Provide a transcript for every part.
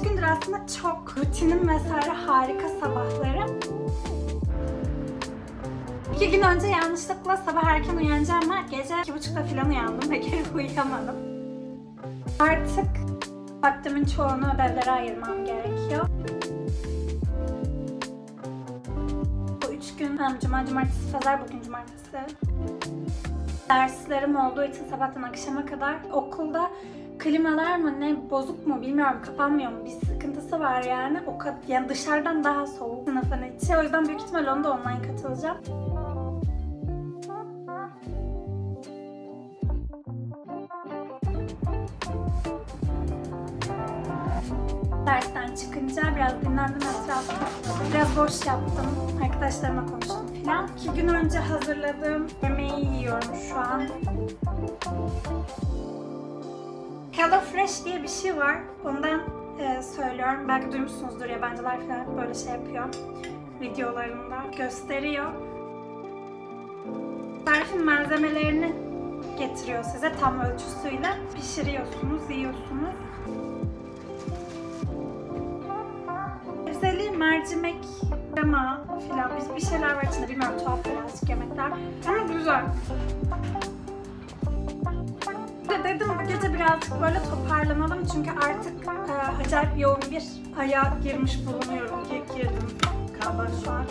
birkaç gündür aslında çok rutinim vesaire harika sabahları. İki gün önce yanlışlıkla sabah erken uyanacağım ama gece iki buçukta falan uyandım ve geri uyuyamadım. Artık vaktimin çoğunu ödevlere ayırmam gerekiyor. Bu üç gün hem cuma, cumartesi, pazar, bugün cumartesi. Derslerim olduğu için sabahtan akşama kadar okulda klimalar mı ne bozuk mu bilmiyorum kapanmıyor mu bir sıkıntısı var yani. O kad- yani dışarıdan daha soğuk sınıfın içi. O yüzden büyük ihtimal onu da online katılacağım. Dersten çıkınca biraz dinlendim etrafta. Biraz boş yaptım. Arkadaşlarıma konuştum filan. İki gün önce hazırladığım yemeği yiyorum şu an. Hello Fresh diye bir şey var. Ondan e, söylüyorum. Belki duymuşsunuzdur yabancılar falan böyle şey yapıyor. Videolarında gösteriyor. Tarifin malzemelerini getiriyor size tam ölçüsüyle. Pişiriyorsunuz, yiyorsunuz. Mercimek, krema filan bir, bir şeyler var içinde bilmiyorum tuhaf birazcık yemekler. Ama güzel. Ve dedim bu gece birazcık böyle toparlanalım çünkü artık e, acayip yoğun bir aya girmiş bulunuyorum ki girdim galiba şu an.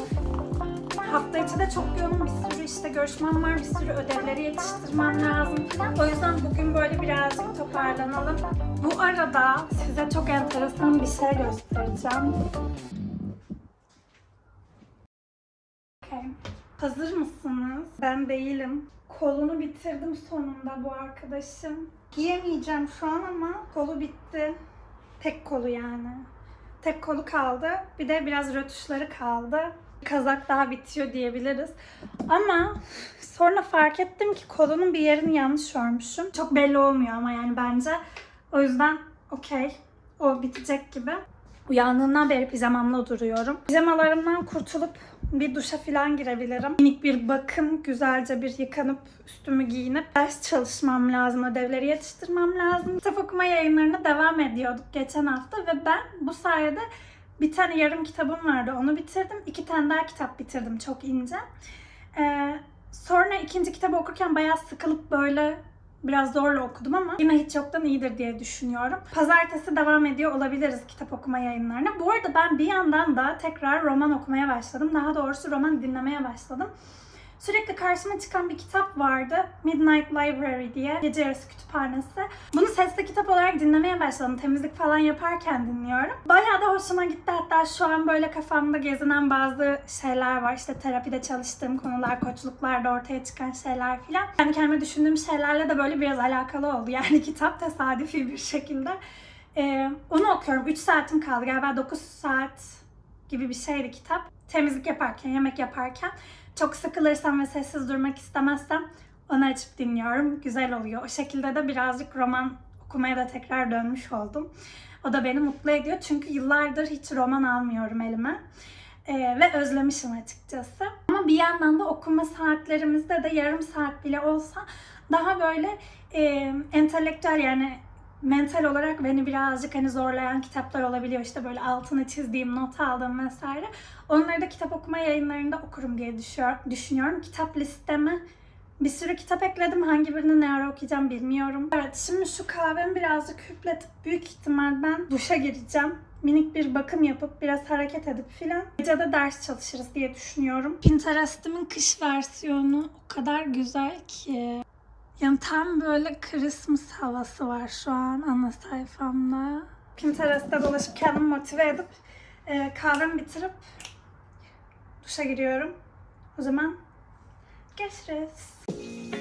Hafta içi de çok yoğun bir sürü işte görüşmem var, bir sürü ödevleri yetiştirmem lazım falan. O yüzden bugün böyle birazcık toparlanalım. Bu arada size çok enteresan bir şey göstereceğim. Okay. Hazır mısınız? Ben değilim. Kolunu bitirdim sonunda bu arkadaşım. Giyemeyeceğim şu an ama kolu bitti. Tek kolu yani. Tek kolu kaldı. Bir de biraz rötuşları kaldı. Kazak daha bitiyor diyebiliriz. Ama sonra fark ettim ki kolunun bir yerini yanlış örmüşüm. Çok belli olmuyor ama yani bence. O yüzden okey. O bitecek gibi. Uyandığımdan beri pijamamla duruyorum. Pijamalarımdan kurtulup bir duşa falan girebilirim. Minik bir bakım, güzelce bir yıkanıp üstümü giyinip ders çalışmam lazım, ödevleri yetiştirmem lazım. Kitap okuma yayınlarına devam ediyorduk geçen hafta ve ben bu sayede bir tane yarım kitabım vardı, onu bitirdim. İki tane daha kitap bitirdim, çok ince. Ee, sonra ikinci kitabı okurken bayağı sıkılıp böyle biraz zorla okudum ama yine hiç yoktan iyidir diye düşünüyorum. Pazartesi devam ediyor olabiliriz kitap okuma yayınlarına. Bu arada ben bir yandan da tekrar roman okumaya başladım. Daha doğrusu roman dinlemeye başladım. Sürekli karşıma çıkan bir kitap vardı. Midnight Library diye. Gece yarısı kütüphanesi. Bunu sesli kitap olarak dinlemeye başladım. Temizlik falan yaparken dinliyorum. Bayağı da hoşuma gitti. Hatta şu an böyle kafamda gezinen bazı şeyler var. İşte terapide çalıştığım konular, koçluklarda ortaya çıkan şeyler filan. Yani kendime düşündüğüm şeylerle de böyle biraz alakalı oldu. Yani kitap tesadüfi bir şekilde. Ee, onu okuyorum. 3 saatim kaldı. Galiba 9 saat gibi bir şeydi kitap. Temizlik yaparken, yemek yaparken çok sıkılırsam ve sessiz durmak istemezsem onu açıp dinliyorum. Güzel oluyor. O şekilde de birazcık roman okumaya da tekrar dönmüş oldum. O da beni mutlu ediyor. Çünkü yıllardır hiç roman almıyorum elime. Ee, ve özlemişim açıkçası. Ama bir yandan da okuma saatlerimizde de yarım saat bile olsa daha böyle e, entelektüel yani mental olarak beni birazcık hani zorlayan kitaplar olabiliyor. İşte böyle altını çizdiğim, not aldığım vesaire. Onları da kitap okuma yayınlarında okurum diye düşünüyorum. Kitap listeme bir sürü kitap ekledim. Hangi birini ne ara okuyacağım bilmiyorum. Evet şimdi şu kahvemi birazcık hüpletip büyük ihtimal ben duşa gireceğim. Minik bir bakım yapıp biraz hareket edip filan. Gece de ders çalışırız diye düşünüyorum. Pinterest'imin kış versiyonu o kadar güzel ki. Yani tam böyle Christmas havası var şu an ana sayfamda. Pinterest'te dolaşıp kendimi motive edip e, kahvemi bitirip duşa giriyorum. O zaman görüşürüz.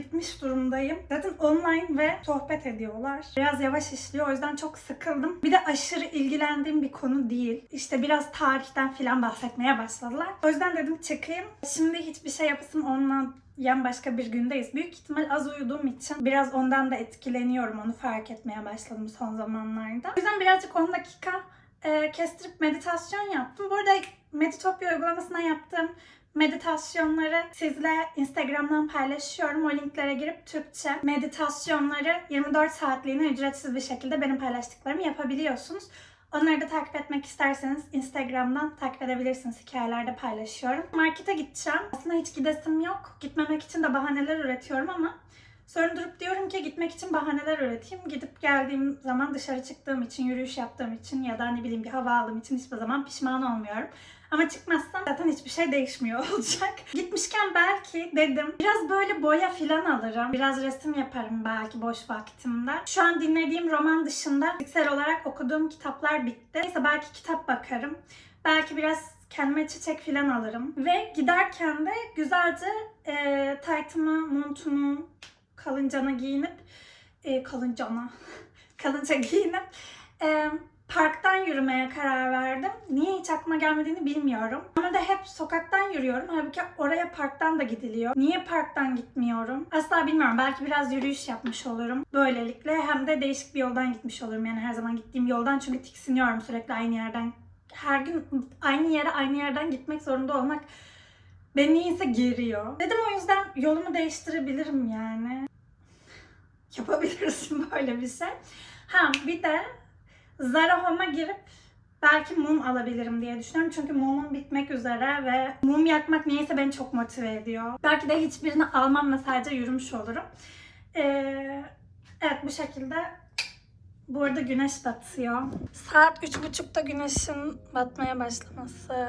Bitmiş durumdayım. Zaten online ve sohbet ediyorlar. Biraz yavaş işliyor o yüzden çok sıkıldım. Bir de aşırı ilgilendiğim bir konu değil. İşte biraz tarihten filan bahsetmeye başladılar. O yüzden dedim çıkayım. Şimdi hiçbir şey yapasım ondan yan başka bir gündeyiz. Büyük ihtimal az uyuduğum için biraz ondan da etkileniyorum. Onu fark etmeye başladım son zamanlarda. O yüzden birazcık 10 dakika e, kestirip meditasyon yaptım. Bu arada Meditopya uygulamasına yaptığım meditasyonları sizle Instagram'dan paylaşıyorum. O linklere girip Türkçe meditasyonları 24 saatliğine ücretsiz bir şekilde benim paylaştıklarımı yapabiliyorsunuz. Onları da takip etmek isterseniz Instagram'dan takip edebilirsiniz. Hikayelerde paylaşıyorum. Markete gideceğim. Aslında hiç gidesim yok. Gitmemek için de bahaneler üretiyorum ama sonra durup diyorum ki gitmek için bahaneler üreteyim. Gidip geldiğim zaman dışarı çıktığım için, yürüyüş yaptığım için ya da ne bileyim bir hava aldığım için hiçbir zaman pişman olmuyorum. Ama çıkmazsam zaten hiçbir şey değişmiyor olacak. Gitmişken belki dedim biraz böyle boya filan alırım. Biraz resim yaparım belki boş vaktimde. Şu an dinlediğim roman dışında fiziksel olarak okuduğum kitaplar bitti. Neyse belki kitap bakarım. Belki biraz kendime çiçek filan alırım. Ve giderken de güzelce e, taytımı, montumu kalıncana giyinip e, kalıncana kalınca giyinip e, parktan yürümeye karar verdim. Niye hiç aklıma gelmediğini bilmiyorum. Ama da hep sokaktan yürüyorum. Halbuki oraya parktan da gidiliyor. Niye parktan gitmiyorum? Asla bilmiyorum. Belki biraz yürüyüş yapmış olurum. Böylelikle hem de değişik bir yoldan gitmiş olurum. Yani her zaman gittiğim yoldan çünkü tiksiniyorum sürekli aynı yerden. Her gün aynı yere aynı yerden gitmek zorunda olmak beni niyeyse geriyor. Dedim o yüzden yolumu değiştirebilirim yani. Yapabilirsin böyle bir şey. Ha bir de Zara Home'a girip belki mum alabilirim diye düşünüyorum. Çünkü mumum bitmek üzere ve mum yakmak niyeyse beni çok motive ediyor. Belki de hiçbirini almam ve sadece yürümüş olurum. Ee, evet bu şekilde. Bu arada güneş batıyor. Saat üç buçukta güneşin batmaya başlaması.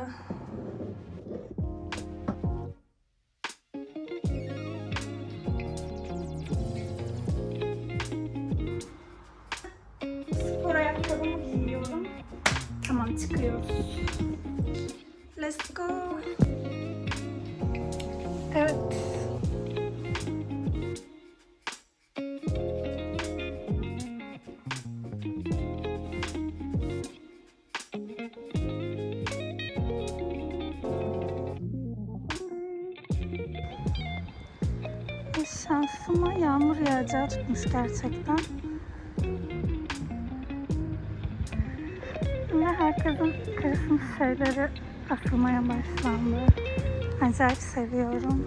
Yağacağı tutmuş gerçekten. Ve herkesin Christmas şeyleri asılmaya başlandı. Acayip seviyorum.